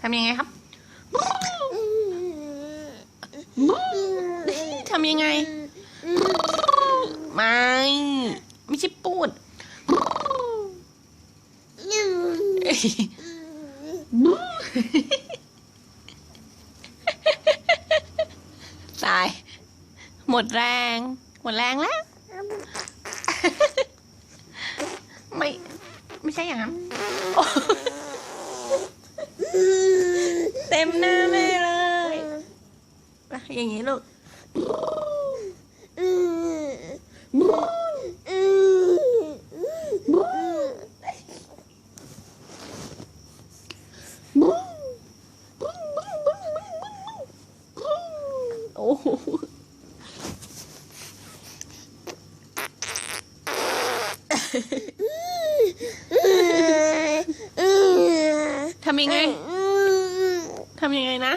ทำยังไงครับทำยังไง ไม่ ไม่ใช่ปูดตาย หมดแรง หมดแรงแล้ว ไม่ ไม่ใช่อย่างนั้น เต็มหน้าแม่เลยอะอย่างนี้ลูกโอ้ ทำยังไง ทำยังไงนะ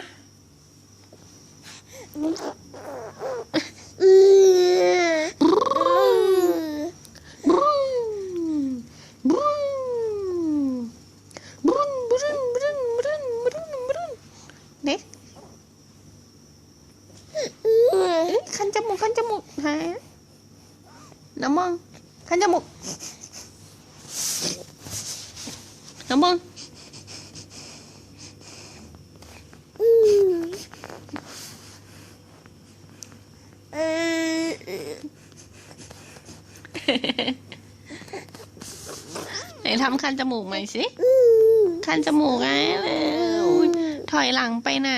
เด็กคันจมูกคันจมูกฮะน้ำมังคันจมูกน้ำมัง ไหนทำคันจมูกใหม่สิ คันจมูกไงแล้วอุ๊ยถอยหลังไปไหน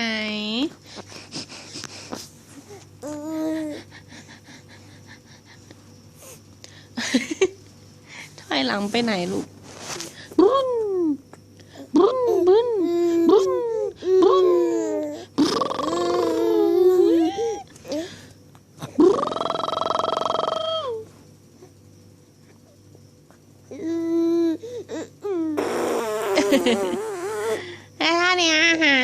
ถอยหลังไปไหนลูกบุนบุนบุนบุนบุน ไอ้ท่านี้ฮะ